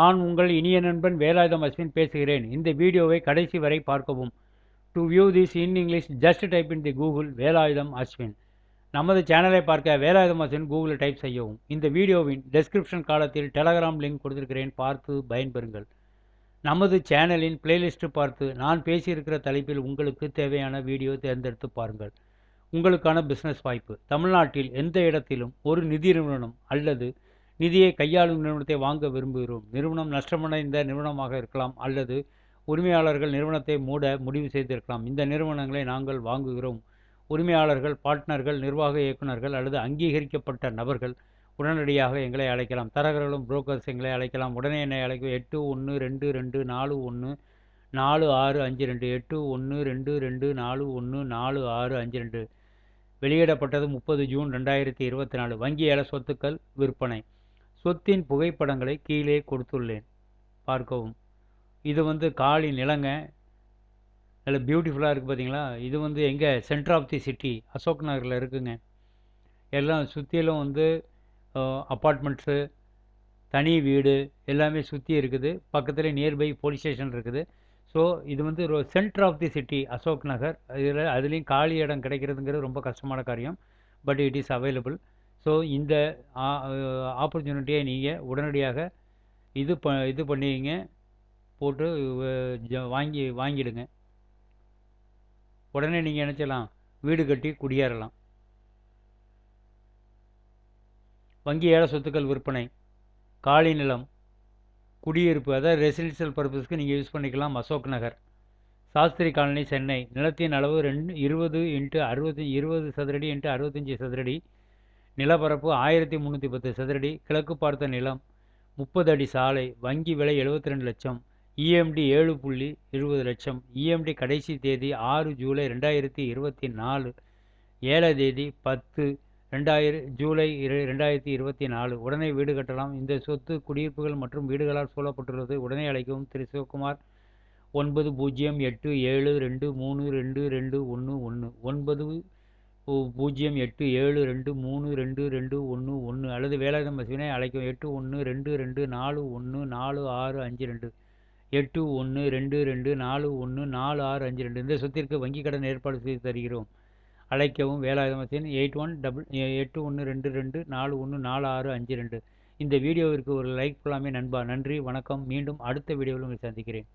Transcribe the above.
நான் உங்கள் இனிய நண்பன் வேலாயுதம் அஸ்வின் பேசுகிறேன். இந்த வீடியோவை கடைசி வரை பார்க்கவும். To view this in English just type in the Google Velayutham Ashwin. நமது சேனலை பார்க்க வேலாயுதம் அஸ்வின் கூகுளில் டைப் செய்யவும். இந்த வீடியோவின் டெஸ்கிரிப்ஷன் காலத்தில் டெலகிராம் லிங்க் கொடுத்திருக்கிறேன். பார்த்து பயன்பெறுங்கள். நமது சேனலின் பிளேலிஸ்ட்டு பார்த்து நான் பேசியிருக்கிற தலைப்பில் உங்களுக்கு தேவையான வீடியோ தேர்ந்தெடுத்து பாருங்கள். உங்களுக்கான பிஸ்னஸ் வாய்ப்பு. தமிழ்நாட்டில் எந்த இடத்திலும் ஒரு நிதி நிறுவனம் அல்லது நிதியை கையாளும் நிறுவனத்தை வாங்க விரும்புகிறோம். நிறுவனம் நஷ்டமடைந்த நிறுவனமாக இருக்கலாம் அல்லது உரிமையாளர்கள் நிறுவனத்தை மூட முடிவு செய்திருக்கலாம். இந்த நிறுவனங்களை நாங்கள் வாங்குகிறோம். உரிமையாளர்கள் பார்ட்னர்கள் நிர்வாக இயக்குநர்கள் அல்லது அங்கீகரிக்கப்பட்ட நபர்கள் உடனடியாக எங்களை அழைக்கலாம். தரகர்களும் புரோக்கர்ஸ் எங்களை அழைக்கலாம். உடனே என்னை அழைக்க எட்டு ஒன்று ரெண்டு ரெண்டு நாலு ஒன்று நாலு ஆறு அஞ்சு ரெண்டு. எட்டு ஒன்று ரெண்டு ரெண்டு நாலு ஒன்று நாலு ஆறு அஞ்சு ரெண்டு. வெளியிடப்பட்டது முப்பது ஜூன் ரெண்டாயிரத்தி இருபத்தி நாலு. வங்கி ஏல சொத்துக்கள் விற்பனை. சொத்தின் புகைப்படங்களை கீழே கொடுத்துள்ளேன். பார்க்கவும். இது வந்து காலி நிலங்க நல்ல பியூட்டிஃபுல்லாக இருக்குது பார்த்தீங்களா இது வந்து எங்கே? Centre of the city Ashok நகரில் இருக்குங்க. எல்லாம் சுற்றிலும் வந்து அப்பார்ட்மெண்ட்ஸு தனி வீடு எல்லாமே சுற்றி இருக்குது. பக்கத்தில் நியர்பை போலீஸ் ஸ்டேஷன் இருக்குது. ஸோ இது வந்து ஒரு centre of the city Ashok Nagar. இதில் அதுலேயும் காலி இடம் கிடைக்கிறதுங்கிறது ரொம்ப கஷ்டமான காரியம். But it is available so இந்த ஆப்பர்ச்சுனிட்டியை நீங்கள் உடனடியாக இது ப இது பண்ணிங்க போட்டு வாங்கி வாங்கிடுங்க. உடனே நீங்கள் நினச்சலாம் வீடு கட்டி குடியேறலாம். வங்கி ஏழை சொத்துக்கள் விற்பனை காலி நிலம் குடியிருப்பு அதாவது ரெசிடென்ஷியல் பர்பஸ்க்கு நீங்கள் யூஸ் பண்ணிக்கலாம். அசோக் நகர் சாஸ்திரி காலனி சென்னை. நிலத்தின் அளவு ரெண்டு இருபது இன்ட்டு அறுபத்தி இருபது சதுரடி இன்ட்டு அறுபத்தஞ்சி சதுரடி. நிலப்பரப்பு ஆயிரத்தி முந்நூற்றி பத்து சதுரடி கிழக்கு பார்த்த நிலம் முப்பது அடி சாலை வங்கி விலை எழுபத்தி ரெண்டு லட்சம் இஎம்டி ஏழு புள்ளி இருபது லட்சம் இஎம்டி கடைசி தேதி ஆறு ஜூலை ரெண்டாயிரத்தி இருபத்தி நாலு ஏழை தேதி பத்து ரெண்டாயிரம் ஜூலை இரு ரெண்டாயிரத்தி இருபத்தி நாலு. உடனே வீடு கட்டலாம். இந்த சொத்து குடியிருப்புகள் மற்றும் வீடுகளால் சூழப்பட்டுள்ளது. உடனே அழைக்கவும் திரு. சிவகுமார். ஒன்பது பூஜ்ஜியம் எட்டு ஏழு ரெண்டு மூணு ரெண்டு ரெண்டு ஒன்று ஒன்று. ஒன்பது பூஜ்ஜியம் எட்டு ஏழு ரெண்டு மூணு ரெண்டு ரெண்டு ஒன்று ஒன்று அல்லது வேலாயுதம் பசுவினை அழைக்கும் எட்டு ஒன்று ரெண்டு ரெண்டு நாலு ஒன்று நாலு ஆறு அஞ்சு ரெண்டு எட்டு ஒன்று ரெண்டு ரெண்டு நாலு ஒன்று நாலு ஆறு அஞ்சு ரெண்டு இந்த சொத்திற்கு வங்கிக் கடன் ஏற்பாடு செய்து தருகிறோம். அழைக்கவும் வேலாயுதமத்தின் எயிட் ஒன் டபுள் எட்டு ஒன்று ரெண்டு ரெண்டு நாலு ஒன்று நாலு ஆறு அஞ்சு ரெண்டு. இந்த வீடியோவிற்கு ஒரு லைக் போலாமே நண்பா. நன்றி வணக்கம். மீண்டும் அடுத்த வீடியோவில் உங்களை சந்திக்கிறேன்.